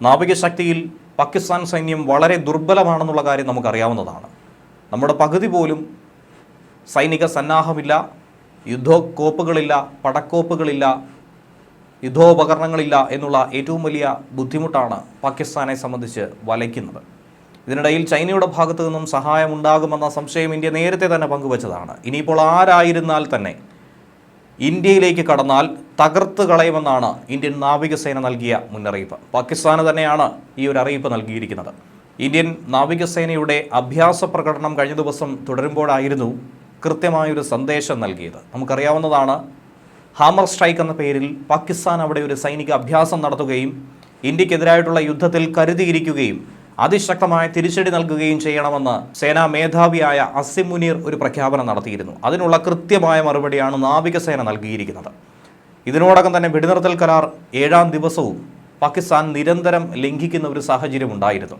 നാവികശക്തിയിൽ പാകിസ്ഥാൻ സൈന്യം വളരെ ദുർബലമാണെന്നുള്ള കാര്യം നമുക്കറിയാവുന്നതാണ്. നമ്മുടെ പകുതി പോലും സൈനിക സന്നാഹമില്ല യുദ്ധക്കോപ്പുകളില്ല പടക്കോപ്പുകളില്ല യുദ്ധോപകരണങ്ങളില്ല എന്നുള്ള ഏറ്റവും വലിയ ബുദ്ധിമുട്ടാണ് പാകിസ്ഥാനെ സംബന്ധിച്ച് വലയ്ക്കുന്നത്. ഇതിനിടയിൽ ചൈനയുടെ ഭാഗത്തു നിന്നും സഹായം ഉണ്ടാകുമെന്ന സംശയം ഇന്ത്യ നേരത്തെ തന്നെ പങ്കുവച്ചതാണ്. ഇനിയിപ്പോൾ ആരായിരുന്നാൽ തന്നെ ഇന്ത്യയിലേക്ക് കടന്നാൽ തകർത്ത് കളയുമെന്നാണ് ഇന്ത്യൻ നാവികസേന നൽകിയ മുന്നറിയിപ്പ്. പാകിസ്ഥാന് തന്നെയാണ് ഈ ഒരു അറിയിപ്പ് നൽകിയിരിക്കുന്നത്. ഇന്ത്യൻ നാവികസേനയുടെ അഭ്യാസ പ്രകടനം കഴിഞ്ഞ ദിവസം തുടരുമ്പോഴായിരുന്നു കൃത്യമായൊരു സന്ദേശം നൽകിയത്. നമുക്കറിയാവുന്നതാണ് ഹാമർ സ്ട്രൈക്ക് എന്ന പേരിൽ പാകിസ്ഥാൻ അവിടെ ഒരു സൈനിക അഭ്യാസം നടത്തുകയും ഇന്ത്യക്കെതിരായിട്ടുള്ള യുദ്ധത്തിൽ കരുതിയിരിക്കുകയും അതിശക്തമായ തിരിച്ചടി നൽകുകയും ചെയ്യണമെന്ന് സേനാ മേധാവിയായ അസിം മുനീർ ഒരു പ്രഖ്യാപനം നടത്തിയിരുന്നു. അതിനുള്ള കൃത്യമായ മറുപടിയാണ് നാവികസേന നൽകിയിരിക്കുന്നത്. ഇതിനോടകം തന്നെ വെടിനിർത്തൽ കരാർ ഏഴാം ദിവസവും പാകിസ്ഥാൻ നിരന്തരം ലംഘിക്കുന്ന ഒരു സാഹചര്യം ഉണ്ടായിരുന്നു.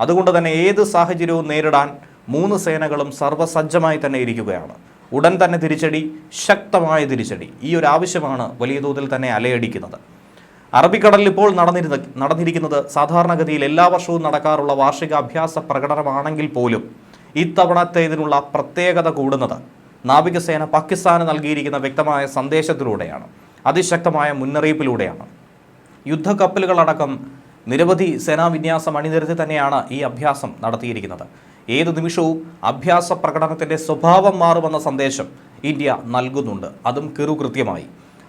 അതുകൊണ്ട് തന്നെ ഏത് സാഹചര്യവും നേരിടാൻ മൂന്ന് സേനകളും സർവസജ്ജമായി തന്നെ ഇരിക്കുകയാണ്. ഉടൻ തന്നെ തിരിച്ചടി ശക്തമായ തിരിച്ചടി. ഈ ഒരു ആവശ്യമാണ് വലിയ തോതിൽ തന്നെ അലയടിക്കുന്നത്. അറബിക്കടലിൽ ഇപ്പോൾ നടന്നിരുന്ന നടന്നിരിക്കുന്നത് സാധാരണഗതിയിൽ എല്ലാ വർഷവും നടക്കാറുള്ള വാർഷിക അഭ്യാസ പ്രകടനമാണെങ്കിൽ പോലും ഇത്തവണത്തേതിനുള്ള പ്രത്യേകത കൂടുന്നത് നാവികസേന പാകിസ്ഥാന് നൽകിയിരിക്കുന്ന വ്യക്തമായ സന്ദേശത്തിലൂടെയാണ്. അതിശക്തമായ മുന്നറിയിപ്പിലൂടെയാണ്. യുദ്ധക്കപ്പലുകളടക്കം നിരവധി സേനാവിന്യാസം അണിനിരത്തി തന്നെയാണ് ഈ അഭ്യാസം നടത്തിയിരിക്കുന്നത്. ഏത് നിമിഷവും അഭ്യാസ പ്രകടനത്തിന്റെ സ്വഭാവം മാറുമെന്ന സന്ദേശം ഇന്ത്യ നൽകുന്നുണ്ട്. അതും കൃത്യമായി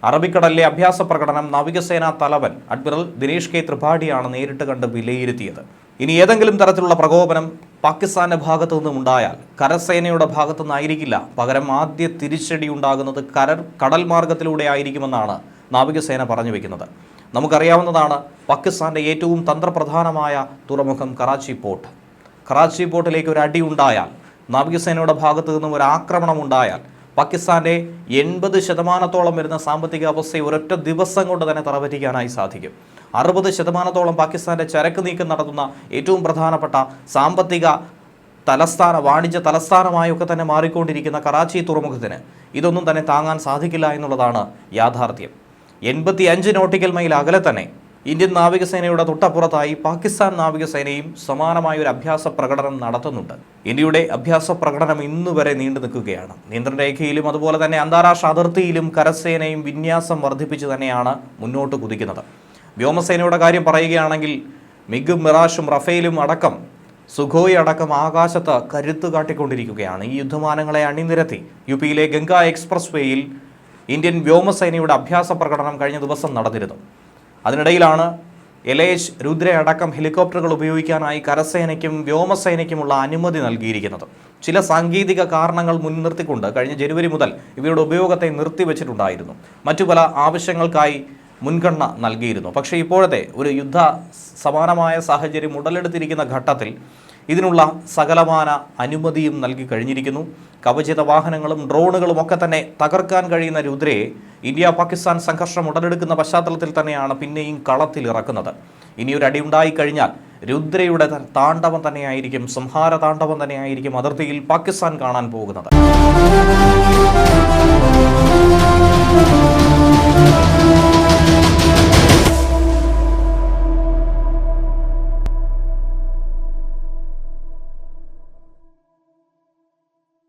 അറബിക്കടലിലെ അഭ്യാസ പ്രകടനം നാവികസേനാ തലവൻ അഡ്മിറൽ ദിനേഷ് കെ ത്രിപാഠിയാണ് നേരിട്ട് കണ്ട് വിലയിരുത്തിയത്. ഇനി ഏതെങ്കിലും തരത്തിലുള്ള പ്രകോപനം പാകിസ്ഥാന്റെ ഭാഗത്തു നിന്നും ഉണ്ടായാൽ കരസേനയുടെ ഭാഗത്തു നിന്നായിരിക്കില്ല. പകരം ആദ്യ തിരിച്ചടി ഉണ്ടാകുന്നത് കരർ കടൽ മാർഗത്തിലൂടെ ആയിരിക്കുമെന്നാണ് നാവികസേന പറഞ്ഞു വെക്കുന്നത്. നമുക്കറിയാവുന്നതാണ് പാകിസ്ഥാന്റെ ഏറ്റവും തന്ത്രപ്രധാനമായ തുറമുഖം കറാച്ചി പോർട്ട്. കറാച്ചി പോർട്ടിലേക്ക് ഒരു അടി ഉണ്ടായാൽ നാവികസേനയുടെ ഭാഗത്തു നിന്നും ഒരു ആക്രമണം ഉണ്ടായാൽ പാകിസ്ഥാന്റെ എൺപത് ശതമാനത്തോളം വരുന്ന സാമ്പത്തിക അവസ്ഥയെ ഒരൊറ്റ ദിവസം കൊണ്ട് തന്നെ തറപറ്റിക്കാനായി സാധിക്കും. അറുപത് ശതമാനത്തോളം പാകിസ്ഥാന്റെ ചരക്ക് നീക്കം നടത്തുന്ന ഏറ്റവും പ്രധാനപ്പെട്ട സാമ്പത്തിക തലസ്ഥാന വാണിജ്യ തലസ്ഥാനമായൊക്കെ തന്നെ മാറിക്കൊണ്ടിരിക്കുന്ന കറാച്ചി തുറമുഖത്തിന് ഇതൊന്നും തന്നെ താങ്ങാൻ സാധിക്കില്ല എന്നുള്ളതാണ് യാഥാർത്ഥ്യം. എൺപത്തി അഞ്ച് നോട്ടിക്കൽ മൈൽ അകലെ തന്നെ ഇന്ത്യൻ നാവികസേനയുടെ തൊട്ടപ്പുറത്തായി പാകിസ്ഥാൻ നാവികസേനയും സമാനമായ ഒരു അഭ്യാസ പ്രകടനം നടത്തുന്നുണ്ട്. ഇന്ത്യയുടെ അഭ്യാസ പ്രകടനം ഇന്നു വരെ നീണ്ടു നിൽക്കുകയാണ്. നിയന്ത്രണ രേഖയിലും അതുപോലെ തന്നെ അന്താരാഷ്ട്ര അതിർത്തിയിലും കരസേനയും വിന്യാസം വർദ്ധിപ്പിച്ച് തന്നെയാണ് മുന്നോട്ട് കുതിക്കുന്നത്. വ്യോമസേനയുടെ കാര്യം പറയുകയാണെങ്കിൽ മിഗും മിറാഷും റഫേലും അടക്കം സുഖോയ് അടക്കം ആകാശത്ത് കരുത്ത് കാട്ടിക്കൊണ്ടിരിക്കുകയാണ്. ഈ യുദ്ധമാനങ്ങളെ അണിനിരത്തി യു പിയിലെ ഗംഗ എക്സ്പ്രസ് വേയിൽ ഇന്ത്യൻ വ്യോമസേനയുടെ അഭ്യാസ പ്രകടനം കഴിഞ്ഞ ദിവസം നടന്നിരുന്നു. അതിനിടയിലാണ് എലേജ് രുദ്ര അടക്കം ഹെലികോപ്റ്ററുകൾ ഉപയോഗിക്കാനായി കരസേനയ്ക്കും വ്യോമസേനയ്ക്കുമുള്ള അനുമതി നൽകിയിരിക്കുന്നത്. ചില സാങ്കേതിക കാരണങ്ങൾ മുൻനിർത്തിക്കൊണ്ട് കഴിഞ്ഞ ജനുവരി മുതൽ ഇവരുടെ ഉപയോഗത്തെ നിർത്തിവെച്ചിട്ടുണ്ടായിരുന്നു. മറ്റു പല ആവശ്യങ്ങൾക്കായി മുൻഗണന നൽകിയിരുന്നു. പക്ഷേ ഇപ്പോഴത്തെ ഒരു യുദ്ധ സമാനമായ സാഹചര്യം ഉടലെടുത്തിരിക്കുന്ന ഘട്ടത്തിൽ ഇതിനുള്ള സകലമാന അനുമതിയും നൽകി കഴിഞ്ഞിരിക്കുന്നു. കവചിത വാഹനങ്ങളും ഡ്രോണുകളും ഒക്കെ തന്നെ തകർക്കാൻ കഴിയുന്ന രുദ്രയെ ഇന്ത്യ പാകിസ്ഥാൻ സംഘർഷം ഉടലെടുക്കുന്ന പശ്ചാത്തലത്തിൽ തന്നെയാണ് പിന്നെയും കളത്തിൽ ഇറക്കുന്നത്. ഇനിയൊരു അടിയുണ്ടായി കഴിഞ്ഞാൽ രുദ്രയുടെ താണ്ഡവം തന്നെയായിരിക്കും സംഹാര താണ്ഡവം തന്നെയായിരിക്കും അതിർത്തിയിൽ പാകിസ്ഥാൻ കാണാൻ പോകുന്നത്.